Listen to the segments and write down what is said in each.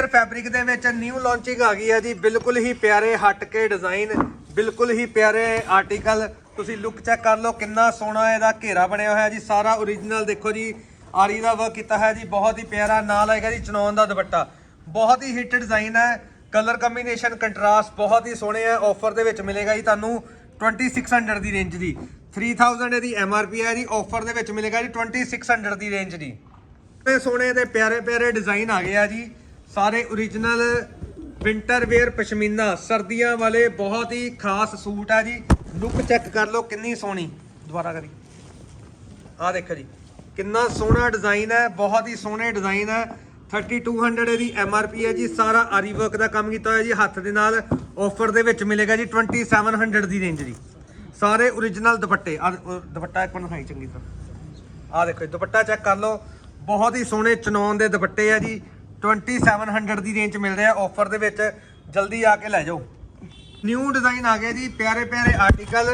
Wear fabric ਦੇ ਵਿੱਚ new launching ਆ ਗਈ ਹੈ ਜੀ। ਬਿਲਕੁਲ ਹੀ ਪਿਆਰੇ ਹਟ ਕੇ ਡਿਜ਼ਾਈਨ ਬਿਲਕੁਲ ਹੀ ਪਿਆਰੇ ਆਰਟੀਕਲ ਤੁਸੀਂ ਲੁੱਕ ਚੈੱਕ ਕਰ ਲਓ, ਕਿੰਨਾ ਸੋਹਣਾ ਇਹਦਾ ਘੇਰਾ ਬਣਿਆ ਹੋਇਆ ਜੀ। ਸਾਰਾ ਓਰੀਜਨਲ ਦੇਖੋ ਜੀ, ਆਰੀ ਦਾ ਵਰਕ ਕੀਤਾ ਹੈ ਜੀ। ਬਹੁਤ ਹੀ ਪਿਆਰਾ ਨਾਲ ਆਏਗਾ ਜੀ ਚਨੌਨ ਦਾ ਦੁਪੱਟਾ। ਬਹੁਤ ਹੀ ਹਿੱਟ ਡਿਜ਼ਾਈਨ ਹੈ। ਕਲਰ ਕੰਬੀਨੇਸ਼ਨ ਕੰਟਰਾਸਟ ਬਹੁਤ ਹੀ ਸੋਹਣੇ ਹੈ ਆਫਰ ਦੇ ਵਿੱਚ ਮਿਲੇਗਾ ਜੀ ਤੁਹਾਨੂੰ 2600 ਦੀ ਰੇਂਜ ਦੀ। 3000 ਇਹਦੀ ਐਮ ਆਰ ਪੀ ਹੈ ਜੀ। ਆਫਰ ਦੇ ਵਿੱਚ ਮਿਲੇਗਾ ਜੀ 2600 ਦੀ ਰੇਂਜ ਦੀ। ਤੇ ਸੋਹਣੇ ਤੇ ਪਿਆਰੇ ਪਿਆਰੇ ਡਿਜ਼ਾਈਨ ਆ ਗਏ ਆ ਜੀ। ਸਾਰੇ ਓਰੀਜਨਲ ਵਿੰਟਰ ਵੇਅਰ ਪਸ਼ਮੀਨਾ, ਸਰਦੀਆਂ ਵਾਲੇ ਬਹੁਤ ਹੀ ਖਾਸ ਸੂਟ ਆ ਜੀ। ਲੁੱਕ ਚੈੱਕ ਕਰ ਲਓ ਕਿੰਨੀ ਸੋਹਣੀ। ਦੁਬਾਰਾ ਕਰੀ। ਆ ਦੇਖੋ ਜੀ, ਕਿੰਨਾ ਸੋਹਣਾ ਡਿਜ਼ਾਈਨ ਹੈ, ਬਹੁਤ ਹੀ ਸੋਹਣੇ ਡਿਜ਼ਾਈਨ ਹੈ। 3200 ਇਹਦੀ ਐੱਮ ਆਰ ਪੀ ਹੈ ਜੀ, ਸਾਰਾ ਆਰੀ ਵਰਕ ਦਾ ਕੰਮ ਕੀਤਾ ਹੋਇਆ ਜੀ, ਹੱਥ ਦੇ ਨਾਲ ਆਫਰ ਦੇ ਵਿੱਚ ਮਿਲੇਗਾ ਜੀ 2700 ਦੀ ਰੇਂਜ ਜੀ। ਸਾਰੇ ਓਰੀਜਨਲ ਦੁਪੱਟੇ। ਆ ਦੁਪੱਟਾ ਇੱਕ ਮਿੰਟ ਦਿਖਾਈ ਚੰਗੀ ਤਰ੍ਹਾਂ। ਆ ਦੇਖੋ ਜੀ, ਦੁਪੱਟਾ ਚੈੱਕ ਕਰ ਲਓ। ਬਹੁਤ ਹੀ ਸੋਹਣੇ ਚਨੌਨ ਦੇ ਦੁਪੱਟੇ ਆ ਜੀ। 2700 ਦੀ ਰੇਂਜ 'ਚ ਮਿਲ ਰਿਹਾ ਆਫਰ ਦੇ ਵਿੱਚ। ਜਲਦੀ ਆ ਕੇ ਲੈ ਜਾਓ। ਨਿਊ ਡਿਜ਼ਾਈਨ ਆ ਗਿਆ ਜੀ, ਪਿਆਰੇ ਪਿਆਰੇ ਆਰਟੀਕਲ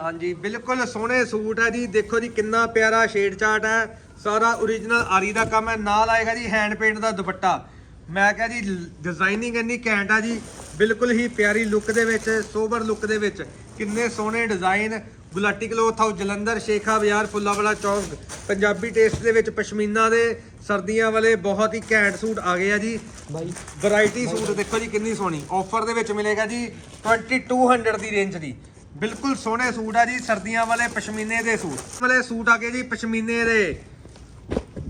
ਹਾਂਜੀ, ਬਿਲਕੁਲ ਸੋਹਣੇ ਸੂਟ ਹੈ ਜੀ। ਦੇਖੋ ਜੀ, ਕਿੰਨਾ ਪਿਆਰਾ ਸ਼ੇਡ ਚਾਰਟ ਹੈ ਸਾਰਾ ਓਰੀਜਨਲ ਆਰੀ ਦਾ ਕੰਮ ਹੈ ਨਾਲ ਆਏਗਾ ਜੀ ਹੈਂਡ ਪੇਂਟ ਦਾ ਦੁਪੱਟਾ। ਮੈਂ ਕਿਹਾ ਜੀ ਡਿਜ਼ਾਈਨਿੰਗ ਇੰਨੀ ਘੈਂਟ ਆ ਜੀ। ਬਿਲਕੁਲ ਹੀ ਪਿਆਰੀ ਲੁੱਕ ਦੇ ਵਿੱਚ ਸੋਬਰ ਲੁੱਕ ਦੇ ਵਿੱਚ। ਕਿੰਨੇ ਸੋਹਣੇ design Gulati cloth house Jalandhar Shekha Bazaar Phullanwala Chowk. Punjabi taste ਦੇ ਵਿੱਚ ਪਸ਼ਮੀਨਾ ਦੇ ਸਰਦੀਆਂ ਵਾਲੇ ਬਹੁਤ ਹੀ ਘੈਂਟ ਸੂਟ ਆ ਗਏ ਆ ਜੀ। ਬਾਈ। ਵੈਰਾਈਟੀ ਸੂਟ ਦੇਖੋ ਜੀ ਕਿੰਨੀ ਸੋਹਣੀ। ਆਫਰ ਦੇ ਵਿੱਚ ਮਿਲੇਗਾ ਜੀ 2200 ਦੀ ਰੇਂਜ ਦੀ। ਬਿਲਕੁਲ ਸੋਹਣੇ ਸੂਟ ਆ ਜੀ ਸਰਦੀਆਂ ਵਾਲੇ ਪਸ਼ਮੀਨੇ ਦੇ ਸੂਟ। ਵਾਲੇ ਸੂਟ ਆ ਗਏ ਜੀ ਪਸ਼ਮੀਨੇ ਦੇ।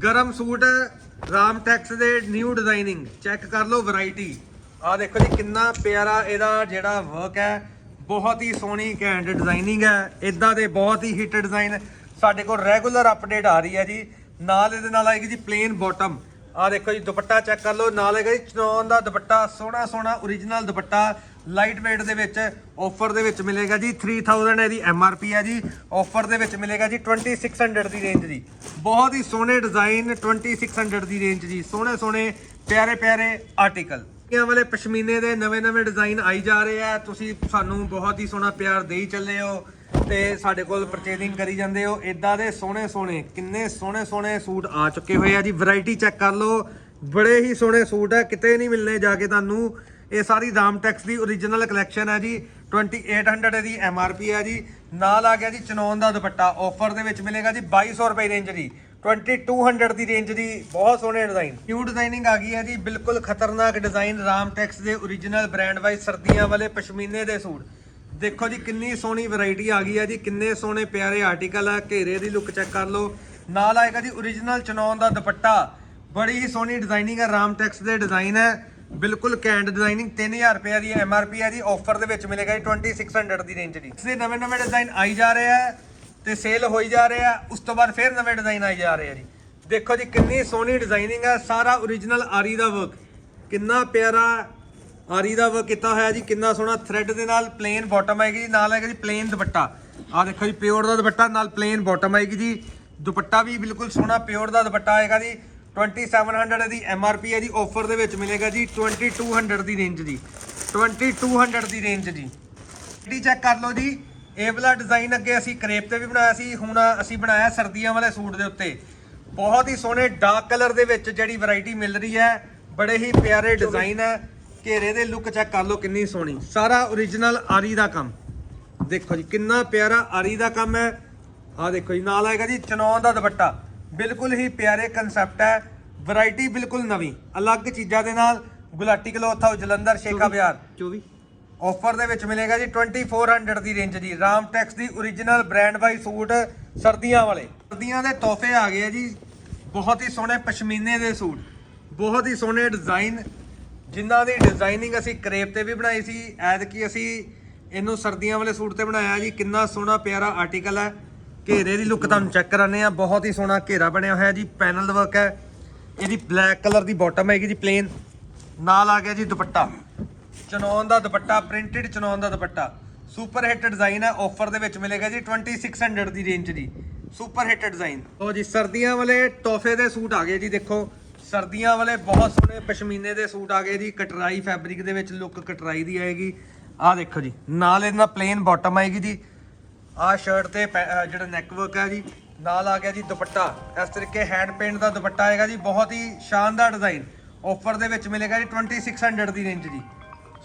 ਗਰਮ ਸੂਟ ਰਾਮ ਟੈਕਸ ਦੇ ਨਿਊ ਡਿਜ਼ਾਈਨਿੰਗ ਚੈੱਕ ਕਰ ਲਓ ਵੈਰਾਈਟੀ ਆ ਦੇਖੋ ਜੀ ਕਿੰਨਾ ਪਿਆਰਾ ਇਹਦਾ ਜਿਹੜਾ ਵਰਕ ਹੈ। ਬਹੁਤ ਹੀ ਸੋਹਣੀ ਕੈਂਡ ਡਿਜ਼ਾਈਨਿੰਗ ਹੈ। ਇਦਾਂ ਦੇ ਬਹੁਤ ਹੀ ਹਿੱਟ ਡਿਜ਼ਾਈਨ ਸਾਡੇ ਕੋਲ ਰੈਗੂਲਰ ਅਪਡੇਟ ਆ ਰਹੀ ਹੈ ਜੀ। ਨਾਲ ਇਹਦੇ ਨਾਲ ਆਏਗੀ ਜੀ ਪਲੇਨ ਬਾਟਮ ਆ ਦੇਖੋ ਜੀ, ਦੁਪੱਟਾ ਚੈੱਕ ਕਰ ਲਓ। ਨਾਲ ਹੈਗਾ ਜੀ ਚਨੌਨ ਦਾ ਦੁਪੱਟਾ, ਸੋਹਣਾ ਸੋਹਣਾ ਓਰੀਜਨਲ ਦੁਪੱਟਾ। ਲਾਈਟ weight ਦੇ ਵਿੱਚ ਆਫਰ ਦੇ ਵਿੱਚ ਮਿਲੇਗਾ ਜੀ। 3000 ਇਹਦੀ MRP ਹੈ ਜੀ। ਆਫਰ ਦੇ ਵਿੱਚ ਮਿਲੇਗਾ ਜੀ 2600 ਦੀ ਰੇਂਜ ਜੀ। ਬਹੁਤ ਹੀ ਸੋਹਣੇ ਡਿਜ਼ਾਈਨ 2600 ਦੀ ਰੇਂਜ ਜੀ। ਸੋਹਣੇ ਸੋਹਣੇ, ਪਿਆਰੇ ਪਿਆਰੇ ਆਰਟੀਕਲ ਇਹ ਵਾਲੇ ਪਸ਼ਮੀਨੇ ਦੇ ਨਵੇਂ ਨਵੇਂ ਡਿਜ਼ਾਈਨ ਆਈ ਜਾ ਰਹੇ ਆ। ਤੁਸੀਂ ਸਾਨੂੰ ਬਹੁਤ ਹੀ ਸੋਹਣਾ ਪਿਆਰ ਦੇਈ ਚੱਲੇ ਹੋ ਤੇ ਸਾਡੇ ਕੋਲ ਪਰਚੇਜ਼ਿੰਗ ਕਰੀ ਜਾਂਦੇ ਹੋ। ਇਦਾਂ ਦੇ ਸੋਹਣੇ ਸੋਹਣੇ, ਕਿੰਨੇ ਸੋਹਣੇ ਸੋਹਣੇ ਸੂਟ ਆ ਚੁੱਕੇ ਹੋਏ ਆ ਜੀ। ਵੈਰਾਈਟੀ ਚੈੱਕ ਕਰ ਲਓ। ਬੜੇ ਹੀ ਸੋਹਣੇ ਸੂਟ ਆ, ਕਿਤੇ ਨਹੀਂ ਮਿਲਨੇ ਜਾ ਕੇ ਤੁਹਾਨੂੰ। ਇਹ ਸਾਰੀ ਰਾਮਟੈਕਸ ਦੀ ਓਰੀਜਨਲ ਕਲੈਕਸ਼ਨ ਹੈ ਜੀ। 2800 ਦੀ MRP ਹੈ ਜੀ। ਨਾਲ ਆ ਗਿਆ ਜੀ ਚਨੌਨ ਦਾ ਦੁਪੱਟਾ। ਆਫਰ ਦੇ ਵਿੱਚ ਮਿਲੇਗਾ ਜੀ 2200 ਰੁਪਏ ਰੇਂਜ ਦੀ 2200 ਦੀ ਰੇਂਜ ਦੀ ਬਹੁਤ ਸੋਹਣੇ ਡਿਜ਼ਾਈਨ ਨਿਊ ਡਿਜ਼ਾਈਨਿੰਗ ਆ ਗਈ ਹੈ ਜੀ, ਬਿਲਕੁਲ ਖਤਰਨਾਕ ਡਿਜ਼ਾਈਨ ਰਾਮਟੈਕਸ ਦੇ ਓਰੀਜਨਲ ਬ੍ਰਾਂਡ ਵਾਈਜ਼ ਸਰਦੀਆਂ ਵਾਲੇ ਪਸ਼ਮੀਨੇ ਦੇ ਸੂਟ। ਦੇਖੋ ਜੀ, ਕਿੰਨੀ ਸੋਹਣੀ ਵੈਰਾਈਟੀ ਆ ਗਈ ਹੈ ਜੀ, ਕਿੰਨੇ ਸੋਹਣੇ ਪਿਆਰੇ ਆਰਟੀਕਲ ਆ, ਘੇਰੇ ਦੀ ਲੁੱਕ ਚੈੱਕ ਕਰ ਲਓ। ਨਾਲ ਆਏਗਾ ਜੀ ਓਰੀਜਨਲ ਚਨੌਨ ਦਾ ਦੁਪੱਟਾ। ਬੜੀ ਹੀ ਸੋਹਣੀ ਡਿਜ਼ਾਈਨਿੰਗ ਹੈ ਰਾਮਟੈਕਸ ਦੇ ਡਿਜ਼ਾਈਨ ਹੈ। ਬਿਲਕੁਲ ਕੈਂਡ ਡਿਜ਼ਾਈਨਿੰਗ 3000 ਰੁਪਏ ਦੀ ਐਮਆਰਪੀ ਹੈ ਜੀ ਆਫਰ ਦੇ ਵਿੱਚ ਮਿਲੇਗਾ ਜੀ 2600 ਦੀ ਰੇਂਜ ਦੀ। ਇਸ ਦੇ ਨਵੇਂ ਨਵੇਂ ਡਿਜ਼ਾਈਨ ਆਈ ਜਾ ਰਹੇ ਆ ਤੇ ਸੇਲ ਹੋਈ ਜਾ ਰਿਹਾ, ਉਸ ਤੋਂ ਬਾਅਦ ਫਿਰ ਨਵੇਂ ਡਿਜ਼ਾਈਨ ਆਈ ਜਾ ਰਹੇ ਆ ਜੀ। ਦੇਖੋ ਜੀ, ਕਿੰਨੀ ਸੋਹਣੀ ਡਿਜ਼ਾਈਨਿੰਗ ਹੈ ਸਾਰਾ ਓਰੀਜਨਲ ਆਰੀ ਦਾ ਵਰਕ ਕਿੰਨਾ ਪਿਆਰਾ ਆਰੀ ਦਾ ਵਰਕ ਕੀਤਾ ਹੋਇਆ ਜੀ, ਕਿੰਨਾ ਸੋਹਣਾ ਥ੍ਰੈਡ ਦੇ ਨਾਲ ਪਲੇਨ ਬਾਟਮ ਆਏਗੀ ਜੀ, ਨਾਲ ਆਏਗਾ ਜੀ ਪਲੇਨ ਦੁਪੱਟਾ। ਆ ਦੇਖੋ ਜੀ ਪਿਓਰ ਦਾ ਦੁਪੱਟਾ, ਨਾਲ ਪਲੇਨ ਬਾਟਮ ਆਏਗੀ ਜੀ। ਦੁਪੱਟਾ ਵੀ ਬਿਲਕੁਲ ਸੋਹਣਾ ਪਿਓਰ ਦਾ ਦੁਪੱਟਾ ਆਏਗਾ ਜੀ। 2700 ਦੀ MRP ਹੈ ਜੀ ਆਫਰ ਦੇ ਵਿੱਚ ਮਿਲੇਗਾ ਜੀ 2200 ਦੀ ਰੇਂਜ ਦੀ। 2200 ਦੀ ਰੇਂਜ ਜੀ ਡੀ ਚੈੱਕ ਕਰ ਲਓ ਜੀ। ਇਹ ਵਾਲਾ ਡਿਜ਼ਾਈਨ ਅੱਗੇ ਅਸੀਂ ਕਰੇਪ ਤੇ ਵੀ ਬਣਾਇਆ ਸੀ ਹੁਣ ਅਸੀਂ ਬਣਾਇਆ ਸਰਦੀਆਂ ਵਾਲੇ ਸੂਟ ਦੇ ਉੱਤੇ। ਬਹੁਤ ਹੀ ਸੋਹਣੇ ਡਾਰਕ ਕਲਰ ਦੇ ਵਿੱਚ ਜਿਹੜੀ ਵੈਰਾਈਟੀ ਮਿਲ ਰਹੀ ਹੈ ਬੜੇ ਹੀ ਪਿਆਰੇ ਡਿਜ਼ਾਈਨ ਹੈ। ਘੇਰੇ ਦੇ ਲੁੱਕ ਚੈੱਕ ਕਰ ਲਓ ਕਿੰਨੀ ਸੋਹਣੀ। ਸਾਰਾ ਓਰੀਜਨਲ ਆਰੀ ਦਾ ਕੰਮ। ਦੇਖੋ ਜੀ ਕਿੰਨਾ ਪਿਆਰਾ ਆਰੀ ਦਾ ਕੰਮ ਹੈ। ਆ ਦੇਖੋ ਜੀ ਨਾਲ ਆਏਗਾ ਜੀ ਚਨੌਨ ਦਾ ਦੁਪੱਟਾ। ਬਿਲਕੁਲ ਹੀ ਪਿਆਰੇ ਕਨਸੈਪਟ ਹੈ। ਵੈਰਾਈਟੀ ਬਿਲਕੁਲ ਨਵੀਂ। ਅਲੱਗ ਚੀਜ਼ਾਂ ਦੇ ਨਾਲ Gulati cloth house Jalandhar Shekha Bazaar. 24 offer ਦੇ ਵਿੱਚ ਮਿਲੇਗਾ ਜੀ 2400 ਦੀ ਰੇਂਜ ਦੀ ਰਾਮਟੈਕਸ ਦੀ origignal ਬ੍ਰਾਂਡ ਵਾਈ ਸੂਟ ਸਰਦੀਆਂ ਵਾਲੇ। ਸਰਦੀਆਂ ਦੇ ਤੋਹਫੇ ਆ ਗਏ ਆ ਜੀ। ਬਹੁਤ ਹੀ ਸੋਹਣੇ ਪਸ਼ਮੀਨੇ ਦੇ ਸੂਟ। ਬਹੁਤ ਹੀ ਸੋਹਣੇ ਡਿਜ਼ਾਈਨ ਜਿਨ੍ਹਾਂ ਦੀ ਡਿਜ਼ਾਈਨਿੰਗ ਅਸੀਂ ਕਰੇਪ ਤੇ ਵੀ ਬਣਾਈ ਸੀ। ਐਦ ਕੀ ਅਸੀਂ ਇਹਨੂੰ ਸਰਦੀਆਂ ਵਾਲੇ ਸੂਟ ਤੇ ਬਣਾਇਆ ਜੀ। ਕਿੰਨਾ ਸੋਹਣਾ ਪਿਆਰਾ ਆਰਟੀਕਲ ਹੈ। ਘੇਰੇ ਦੀ ਲੁੱਕ ਤੁਹਾਨੂੰ ਚੈੱਕ ਕਰਾਨੇ ਆ ਬਹੁਤ ਹੀ ਸੋਹਣਾ ਘੇਰਾ ਬਣਿਆ ਹੋਇਆ ਜੀ। ਪੈਨਲ ਵਰਕ ਹੈ। ਇਹਦੀ ਬਲੈਕ ਕਲਰ ਦੀ ਬਾਟਮ ਹੈਗੀ ਜੀ ਪਲੇਨ ਨਾਲ ਆ ਗਿਆ ਜੀ ਦੁਪੱਟਾ। ਚਨੌਨ ਦਾ ਦੁਪੱਟਾ ਪ੍ਰਿੰਟਡ ਚਨੌਨ ਦਾ ਦੁਪੱਟਾ। ਸੁਪਰ ਹਿੱਟ ਡਿਜ਼ਾਈਨ ਹੈ ਆਫਰ ਦੇ ਵਿੱਚ ਮਿਲੇਗਾ ਜੀ 2600 ਦੀ ਰੇਂਜ ਦੀ। ਸੁਪਰ ਹਿੱਟ ਡਿਜ਼ਾਈਨ ਲੋ ਜੀ, ਸਰਦੀਆਂ ਵਾਲੇ ਤੋਹਫੇ ਦੇ ਸੂਟ ਆ ਗਏ ਜੀ, ਦੇਖੋ। ਸਰਦੀਆਂ ਵਾਲੇ ਬਹੁਤ ਸੋਹਣੇ ਪਸ਼ਮੀਨੇ ਦੇ ਸੂਟ ਆ ਗਏ ਜੀ, ਕਟਰਾਈ ਫੈਬਰਿਕ ਦੇ ਵਿੱਚ ਲੁੱਕ ਕਟਰਾਈ ਦੀ ਆਏਗੀ। ਆਹ ਦੇਖੋ ਜੀ, ਨਾਲ ਇਹਦੇ ਪਲੇਨ ਬਾਟਮ ਆਏਗੀ ਜੀ। ਆਹ ਸ਼ਰਟ ਤੇ ਪੈ- ਜਿਹੜਾ ਨੈਕ ਵਰਕ ਹੈ ਜੀ, ਨਾਲ ਆ ਗਿਆ ਜੀ ਦੁਪੱਟਾ। ਇਸ ਤਰੀਕੇ ਹੈਂਡ ਪੇਂਟ ਦਾ ਦੁਪੱਟਾ ਆਏਗਾ ਜੀ, ਬਹੁਤ ਹੀ ਸ਼ਾਨਦਾਰ ਡਿਜ਼ਾਈਨ ਆਫਰ ਦੇ ਵਿੱਚ ਮਿਲੇਗਾ ਜੀ 2600 ਦੀ ਰੇਂਜ ਜੀ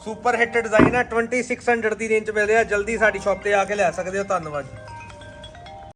ਸੁਪਰ ਹਿੱਟ ਡਿਜ਼ਾਈਨ ਹੈ 2600 ਦੀ ਰੇਂਜ 'ਚ ਮਿਲ ਰਿਹਾ। ਜਲਦੀ ਸਾਡੀ ਸ਼ਾਪ ਤੇ ਆ ਕੇ ਲੈ ਸਕਦੇ ਹੋ। ਧੰਨਵਾਦ ਜੀ।